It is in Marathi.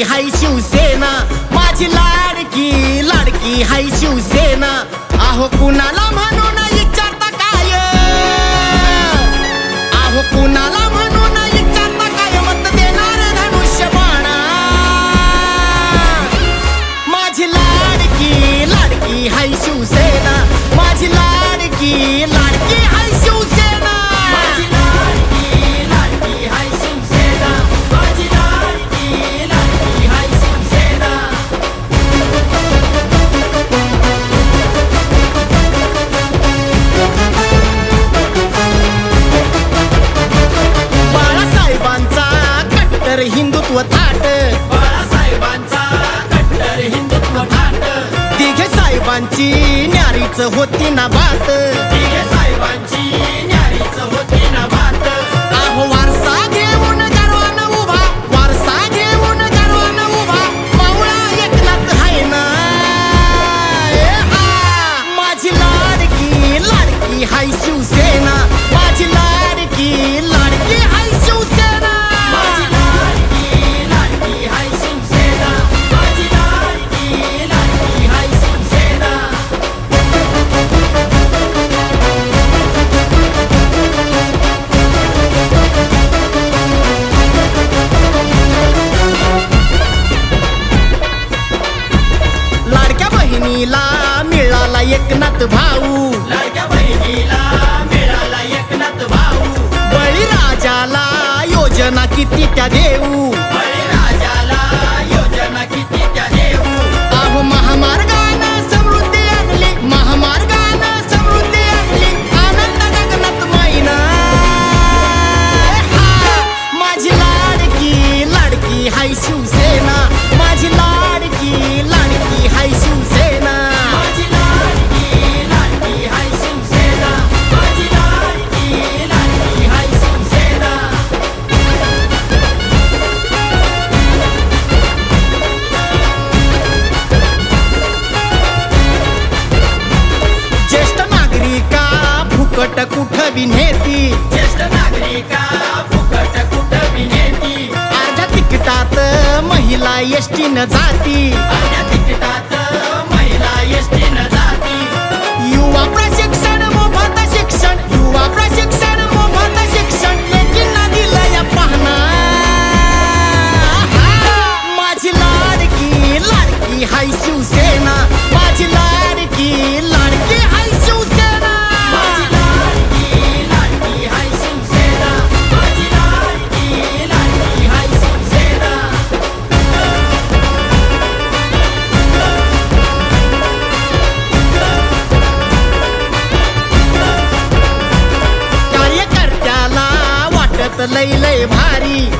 लाडकी हाय शिवसेना. माझी लाडकी लाडकी हाय शिवसेना. आहो कुणाला म्हणून विचारता काय आहो कुणाला म्हणून विचारता काय मत देणार धनुष्यबाणा. माझी लाडकी लाडकी हाय शिवसेना. माझी लाडकी साहेबांची न्यारीच होती ना बात. एकनाथ भाऊ. लाडक्या बहिणीला मिळाला एकनाथ भाऊ. बळीराजाला योजना किती त्या देऊ? बळीराजाला योजना किती त्या देऊ? अहो महामार्गानं समृद्धी आणली. महामार्गानं समृद्धी आणली. आनंद गगनात माईना. माझी लाडकी लाडकी हाय शिवसेना. कुठं बी नेती ज्येष्ठ नागरिका फुकट कुठं बी नेती अर्ध्या तिकिटात महिला एसटीनं जाती. वाटत लय लय भारी.